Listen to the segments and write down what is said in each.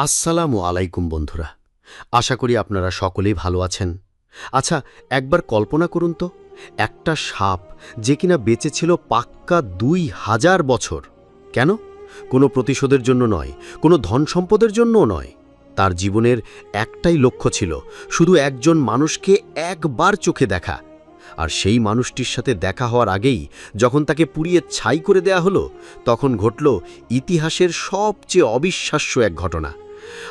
আসসালামু আলাইকুম বন্ধুরা। আশা করি আপনারা সকলেই ভালো আছেন। আচ্ছা একবার কল্পনা করুন তো, একটা সাপ যে কিনা বেঁচে ছিল পাক্কা দুই হাজার বছর। কেন? কোনো প্রতিশোধের জন্য নয়, কোনো ধন সম্পদের জন্যও নয়। তার জীবনের একটাই লক্ষ্য ছিল, শুধু একজন মানুষকে একবার চোখে দেখা। আর সেই মানুষটির সাথে দেখা হওয়ার আগেই যখন তাকে পুড়িয়ে ছাই করে দেয়া হলো, তখন ঘটল ইতিহাসের সবচেয়ে অবিশ্বাস্য এক ঘটনা।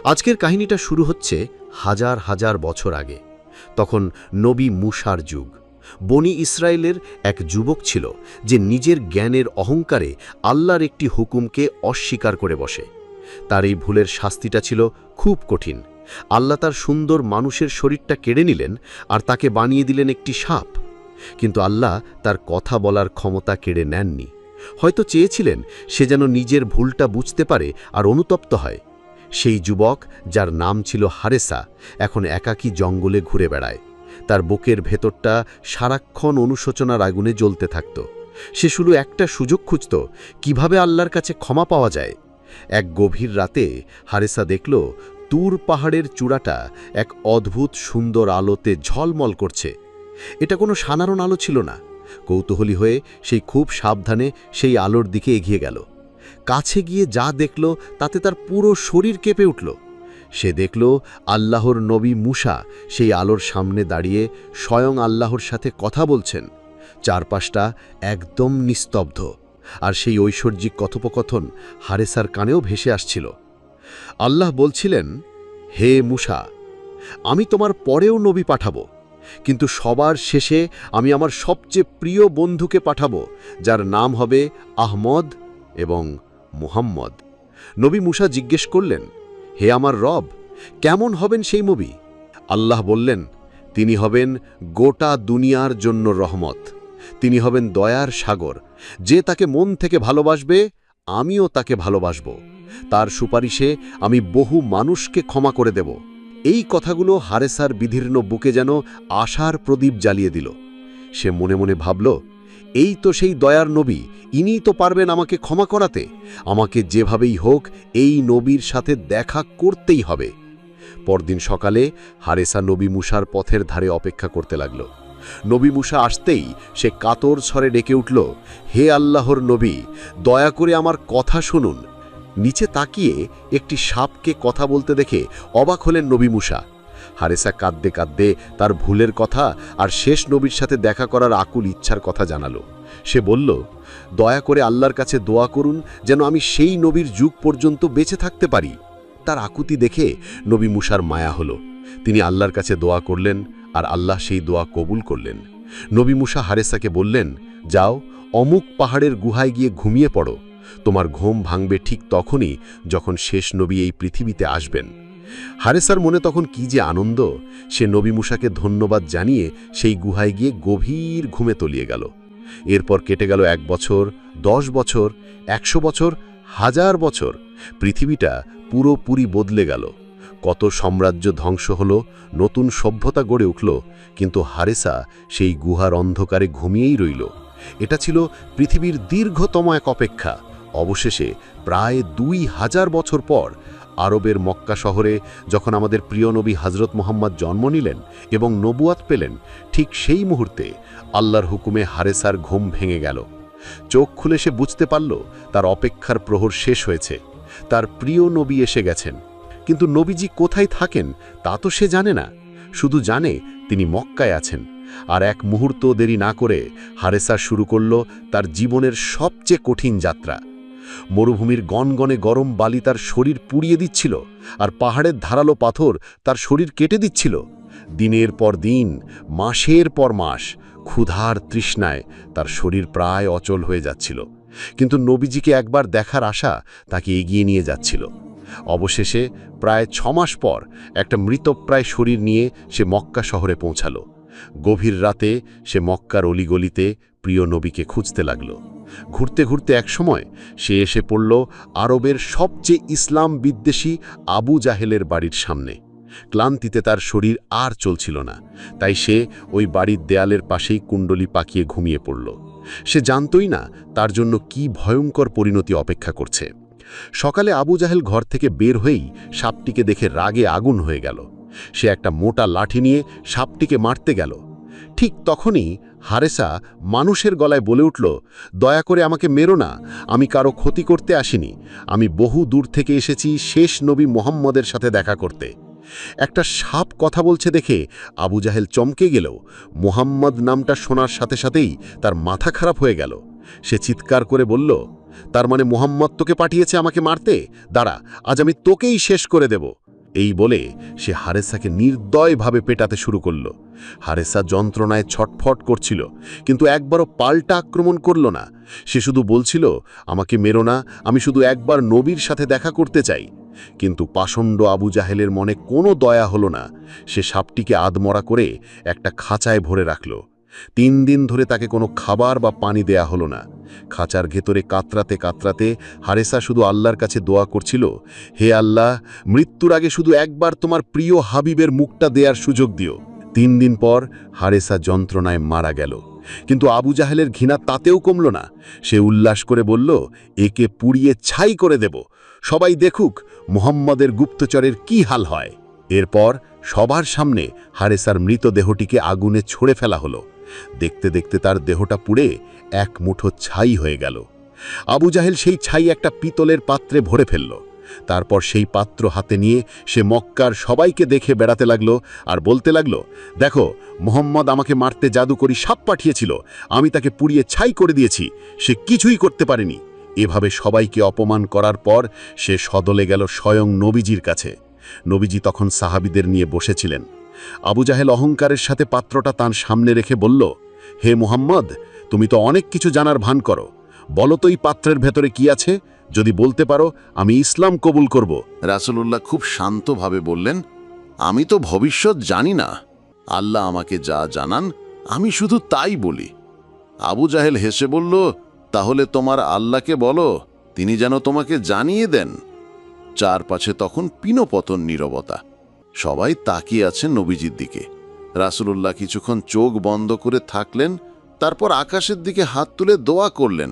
আজকের কাহিনীটা শুরু হচ্ছে হাজার হাজার বছর আগে, তখন নবী মুসার যুগ। বনি ইসরায়েলের এক যুবক ছিল যে নিজের জ্ঞানের অহংকারে আল্লাহর একটি হুকুমকে অস্বীকার করে বসে। তার এই ভুলের শাস্তিটা ছিল খুব কঠিন। আল্লাহ তার সুন্দর মানুষের শরীরটা কেড়ে নিলেন আর তাকে বানিয়ে দিলেন একটি সাপ। কিন্তু আল্লাহ তার কথা বলার ক্ষমতা কেড়ে নেননি। হয়তো চেয়েছিলেন সে যেন নিজের ভুলটা বুঝতে পারে আর অনুতপ্ত হয়। সেই যুবক, যার নাম ছিল হারেসা, এখন একাকী জঙ্গলে ঘুরে বেড়ায়। তার বুকের ভেতরটা সারাক্ষণ অনুশোচনার আগুনে জ্বলতে থাকত। সে শুধু একটা সুযোগ খুঁজত, কীভাবে আল্লাহর কাছে ক্ষমা পাওয়া যায়। এক গভীর রাতে হারেসা দেখল, তুর পাহাড়ের চূড়াটা এক অদ্ভুত সুন্দর আলোতে ঝলমল করছে। এটা কোনো সাধারণ আলো ছিল না। কৌতূহলী হয়ে সেই খুব সাবধানে সেই আলোর দিকে এগিয়ে গেল। কাছে গিয়ে যা দেখল তাতে তার পুরো শরীর কেঁপে উঠল। সে দেখল আল্লাহর নবী মুসা সেই আলোর সামনে দাঁড়িয়ে স্বয়ং আল্লাহর সাথে কথা বলছেন। চারপাশটা একদম নিস্তব্ধ, আর সেই ঐশ্বর্যিক কথোপকথন হারেসার কানেও ভেসে আসছিল। আল্লাহ বলছিলেন, হে মুসা, আমি তোমার পরেও নবী পাঠাবো, কিন্তু সবার শেষে আমি আমার সবচেয়ে প্রিয় বন্ধুকে পাঠাবো, যার নাম হবে আহমদ এবং মুহাম্মদ। নবী মুসা জিজ্ঞেস করলেন, হে আমার রব, কেমন হবেন সেই নবী? আল্লাহ বললেন, তিনি হবেন গোটা দুনিয়ার জন্য রহমত। তিনি হবেন দয়ার সাগর। যে তাকে মন থেকে ভালোবাসবে, আমিও তাকে ভালোবাসব। তার সুপারিশে আমি বহু মানুষকে ক্ষমা করে দেব। এই কথাগুলো হারেসার বিধীর্ণ বুকে যেন আশার প্রদীপ জ্বালিয়ে দিল। সে মনে মনে ভাবল এই তো সেই দয়ার নবী ইনিই তো পারবেন আমাকে ক্ষমা করাতে। আমাকে যেভাবেই হোক, এই নবীর সাথে দেখা করতেই হবে। পরদিন সকালে হারেসা নবী মুসার পথের ধারে অপেক্ষা করতে লাগল। নবী মুসা আসতেই সে কাতর স্বরে ডেকে উঠল, হে আল্লাহর নবী, দয়া করে আমার কথা শুনুন। নিচে তাকিয়ে একটি সাপকে কথা বলতে দেখে অবাক হলেন নবী মুসা। হারেসা কাঁদতে কাঁদতে তার ভুলের কথা আর শেষ নবীর সাথে দেখা করার আকুল ইচ্ছার কথা জানালো। সে বলল, দয়া করে আল্লাহর কাছে দোয়া করুন যেন আমি সেই নবীর যুগ পর্যন্ত বেঁচে থাকতে পারি। তার আকুতি দেখে নবী মুসার মায়া হলো। তিনি আল্লাহর কাছে দোয়া করলেন আর আল্লাহ সেই দোয়া কবুল করলেন। নবী মুসা হারেসাকে বললেন, যাও, অমুক পাহাড়ের গুহায় গিয়ে ঘুমিয়ে পড়ো। তোমার ঘুম ভাঙবে ঠিক তখনই যখন শেষ নবী এই পৃথিবীতে আসবেন। হারেসার মনে তখন কি যে আনন্দ, সে নবী মুসাকে ধন্যবাদ জানিয়ে সেই গুহায় গিয়ে গভীর ঘুমে তলিয়ে গেল। এরপর কেটে গেল এক বছর, দশ বছর, একশো বছর, হাজার বছর, পৃথিবীটা পুরোপুরি বদলে গেল। কত সাম্রাজ্য ধ্বংস হল, নতুন সভ্যতা গড়ে উঠল, কিন্তু হারেসা সেই গুহার অন্ধকারে ঘুমিয়েই রইল। এটা ছিল পৃথিবীর দীর্ঘতম এক অপেক্ষা। অবশেষে প্রায় দুই হাজার বছর পর আরবের মক্কা শহরে যখন আমাদের প্রিয় নবী হজরত মোহাম্মদ জন্ম নিলেন এবং নবুয়াত পেলেন, ঠিক সেই মুহূর্তে আল্লাহর হুকুমে হারেসার ঘুম ভেঙে গেল। চোখ খুলে সে বুঝতে পারল, তার অপেক্ষার প্রহর শেষ হয়েছে। তার প্রিয় নবী এসে গেছেন। কিন্তু নবীজি কোথায় থাকেন, তা তো সে জানে না। শুধু জানে তিনি মক্কায় আছেন। আর এক মুহূর্ত দেরি না করে হারেসা শুরু করল তার জীবনের সবচেয়ে কঠিন যাত্রা। মরুভূমির গনগনে গরম বালি তার শরীর পুড়িয়ে দিচ্ছিল আর পাহাড়ের ধারালো পাথর তার শরীর কেটে দিচ্ছিল। দিনের পর দিন, মাসের পর মাস, ক্ষুধার তৃষ্ণায় তার শরীর প্রায় অচল হয়ে যাচ্ছিল। কিন্তু নবীজিকে একবার দেখার আশা তাকে এগিয়ে নিয়ে যাচ্ছিল। অবশেষে প্রায় ছমাস পর একটা মৃতপ্রায় শরীর নিয়ে সে মক্কা শহরে পৌঁছালো। গভীর রাতে সে মক্কার অলিগলিতে প্রিয় নবীকে খুঁজতে লাগল। ঘুরতে ঘুরতে একসময় সে এসে পড়ল আরবের সবচেয়ে ইসলাম বিদ্বেষী আবু জাহেলের বাড়ির সামনে। ক্লান্তিতে তার শরীর আর চলছিল না। তাই সে ওই বাড়ির দেয়ালের পাশেই কুণ্ডলি পাকিয়ে ঘুমিয়ে পড়ল। সে জানতই না তার জন্য কি ভয়ঙ্কর পরিণতি অপেক্ষা করছে। সকালে আবু জাহেল ঘর থেকে বের হয়েই সাপটিকে দেখে রাগে আগুন হয়ে গেল। সে একটা মোটা লাঠি নিয়ে সাপটিকে মারতে গেল। ঠিক তখনই হারেসা মানুষের গলায় বলে উঠল, দয়া করে আমাকে মেরো না, আমি কারও ক্ষতি করতে আসিনি। আমি বহু দূর থেকে এসেছি শেষ নবী মোহাম্মদের সাথে দেখা করতে। একটা সাপ কথা বলছে দেখে আবু জাহেল চমকে গেলেও মোহাম্মদ নামটা শোনার সাথে সাথেই তার মাথা খারাপ হয়ে গেল। সে চিৎকার করে বলল, তার মানে মোহাম্মদ তোকে পাঠিয়েছে আমাকে মারতে? দাঁড়া, আজ আমি তোকেই শেষ করে দেব। এই বলে সে হারেসাকে নির্দয়ভাবে পেটাতে শুরু করল। হারেসা যন্ত্রণায় ছটফট করছিল, কিন্তু একবারও পাল্টা আক্রমণ করল না। সে শুধু বলছিল, আমাকে মেরো না, আমি শুধু একবার নবীর সাথে দেখা করতে চাই। কিন্তু পাষণ্ড আবু জাহেলের মনে কোনো দয়া হলো না। সে সাপটিকে আদমরা করে একটা খাঁচায় ভরে রাখল। তিন দিন ধরে তাকে কোনো খাবার বা পানি দেয়া হলো না। খাঁচার ভেতরে কাতরাতে কাতরাতে হারেসা শুধু আল্লাহর কাছে দোয়া করছিল, হে আল্লাহ, মৃত্যুর আগে শুধু একবার তোমার প্রিয় হাবিবের মুখটা দেয়ার সুযোগ দিও। তিন দিন পর হারেসা যন্ত্রণায় মারা গেল। কিন্তু আবু জাহেলের ঘৃণা তাতেও কমল না। সে উল্লাস করে বলল, একে পুড়িয়ে ছাই করে দেব। সবাই দেখুক মোহাম্মদের গুপ্তচরের কি হাল হয়। এরপর সবার সামনে হারেসার মৃতদেহটিকে আগুনে ছড়ে ফেলা হলো। দেখতে দেখতে তার দেহটা পুড়ে এক মুঠো ছাই হয়ে গেল। আবু জাহেল সেই ছাই একটা পিতলের পাত্রে ভরে ফেলল। তারপর সেই পাত্র হাতে নিয়ে সে মক্কার সবাইকে দেখে বেড়াতে লাগল আর বলতে লাগল, দেখো, মোহাম্মদ আমাকে মারতে জাদুকরি সাপ পাঠিয়েছিল, আমি তাকে পুড়িয়ে ছাই করে দিয়েছি, সে কিছুই করতে পারেনি। এভাবে সবাইকে অপমান করার পর সে সদলে গেল স্বয়ং নবীজির কাছে। নবীজি তখন সাহাবিদের নিয়ে বসেছিলেন। আবু জাহেল অহংকারের সাথে পাত্রটা তার সামনে রেখে বলল, হে মুহাম্মদ, তুমি তো অনেক কিছু জানার ভান করো। বলো তো এই পাত্রের ভেতরে কি আছে? যদি বলতে পারো, আমি ইসলাম কবুল করব। রাসূলুল্লাহ খুব শান্তভাবে বললেন, আমি তো ভবিষ্যৎ জানি না। আল্লাহ আমাকে যা জানান, আমি শুধু তাই বলি। আবু জাহেল হেসে বলল, তাহলে তোমার আল্লাহকে বলো, তিনি যেন তোমাকে জানিয়ে দেন। চারপাশে তখন পিনপতন নীরবতা। সবাই তাকিয়ে আছেন নবীজির দিকে। রাসূলুল্লাহ কিছুক্ষণ চোখ বন্ধ করে থাকলেন, তারপর আকাশের দিকে হাত তুলে দোয়া করলেন,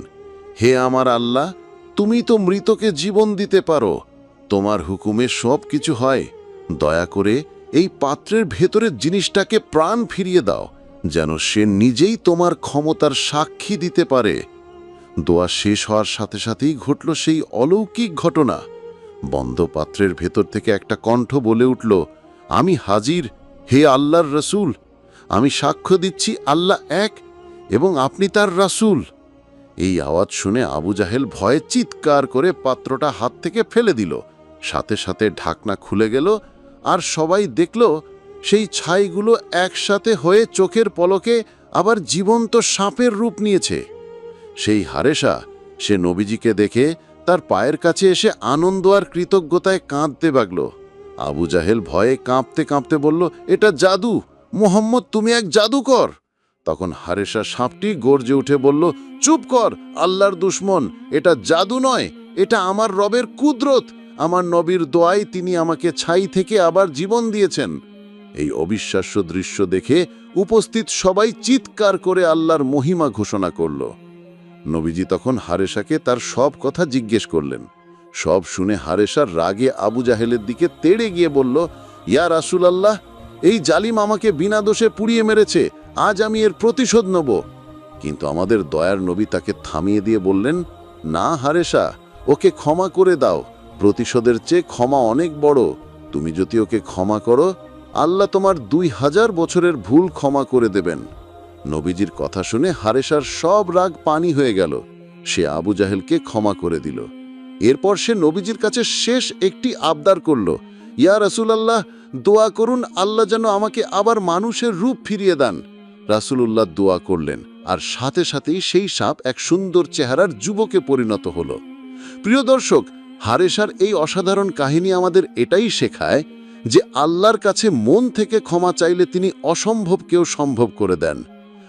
হে আমার আল্লাহ, তুমি তো মৃতকে জীবন দিতে পারো। তোমার হুকুমে সব কিছু হয়। দয়া করে এই পাত্রের ভেতরের জিনিসটাকে প্রাণ ফিরিয়ে দাও, যেন সে নিজেই তোমার ক্ষমতার সাক্ষী দিতে পারে। দোয়া শেষ হওয়ার সাথে সাথেই ঘটল সেই অলৌকিক ঘটনা। বন্ধ পাত্রের ভেতর থেকে একটা কণ্ঠ বলে উঠল, আমি হাজির, হে আল্লাহর রসুল! আমি সাক্ষ্য দিচ্ছি আল্লাহ এক এবং আপনি তার রাসূল! এই আওয়াজ শুনে আবু জাহেল ভয়ে চিৎকার করে পাত্রটা হাত থেকে ফেলে দিল। সাথে সাথে ঢাকনা খুলে গেল আর সবাই দেখল, সেই ছাইগুলো একসাথে হয়ে চোখের পলকে আবার জীবন্ত সাপের রূপ নিয়েছে। সেই হারেসা সে নবীজিকে দেখে তার পায়ের কাছে এসে আনন্দ আর কৃতজ্ঞতায় কাঁদতে লাগল আবু জাহেল ভয়ে কাঁপতে কাঁপতে বলল, এটা জাদু! মোহাম্মদ, তুমি এক জাদুকর! তখন হারেসা সাপটি গর্জে উঠে বলল, চুপ কর, আল্লাহর দুশ্মন! এটা জাদু নয়, এটা আমার রবের কুদরত! আমার নবীর দোয়ায় তিনি আমাকে ছাই থেকে আবার জীবন দিয়েছেন! এই অবিশ্বাস্য দৃশ্য দেখে উপস্থিত সবাই চিৎকার করে আল্লাহর মহিমা ঘোষণা করল। নবীজি তখন হারেসাকে তার সব কথা জিজ্ঞেস করলেন। সব শুনে হারেসার রাগে আবু জাহেলের দিকে তেড়ে গিয়ে বলল, ইয়া রাসুল আল্লাহ এই জালিম আমাকে বিনা দোষে পুড়িয়ে মেরেছে, আজ আমি এর প্রতিশোধ নেব। কিন্তু আমাদের দয়ার নবী তাকে থামিয়ে দিয়ে বললেন, না হারেসা ওকে ক্ষমা করে দাও, প্রতিশোধের চেয়ে ক্ষমা অনেক বড়। তুমি যদি ওকে ক্ষমা করো, আল্লাহ তোমার দুই হাজার বছরের ভুল ক্ষমা করে দেবেন। নবীজির কথা শুনে হারেসার সব রাগ পানি হয়ে গেল। সে আবু জাহেলকে ক্ষমা করে দিল। এরপর সে নবীজির কাছে শেষ একটি আবদার করল, ইয়া রাসূলুল্লাহ, দোয়া করুন, আল্লাহ যেন আমাকে আবার মানুষের রূপ ফিরিয়ে দেন। রাসূলুল্লাহ দোয়া করলেন, আর সাথে সাথেই সেই সাপ এক সুন্দর চেহারার যুবকে পরিণত হল। প্রিয় দর্শক হারেসার এই অসাধারণ কাহিনী আমাদের এটাই শেখায় যে আল্লাহর কাছে মন থেকে ক্ষমা চাইলে তিনি অসম্ভবকেও সম্ভব করে দেন।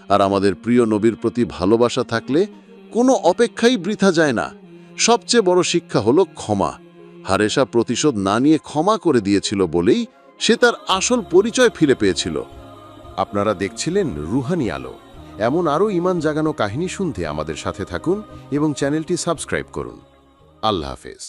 আর আমাদের প্রিয় নবীর প্রতি ভালোবাসা থাকলে কোনো অপেক্ষাই বৃথা যায় না। সবচেয়ে বড় শিক্ষা হলো ক্ষমা। হারেসা প্রতিশোধ না নিয়ে ক্ষমা করে দিয়েছিল বলেই সে তার আসল পরিচয় ফিরে পেয়েছিল। আপনারা দেখছিলেন রুহানি আলো। এমন আরও ইমান জাগানো কাহিনী শুনতে আমাদের সাথে থাকুন এবং চ্যানেলটি সাবস্ক্রাইব করুন। আল্লাহ হাফেজ।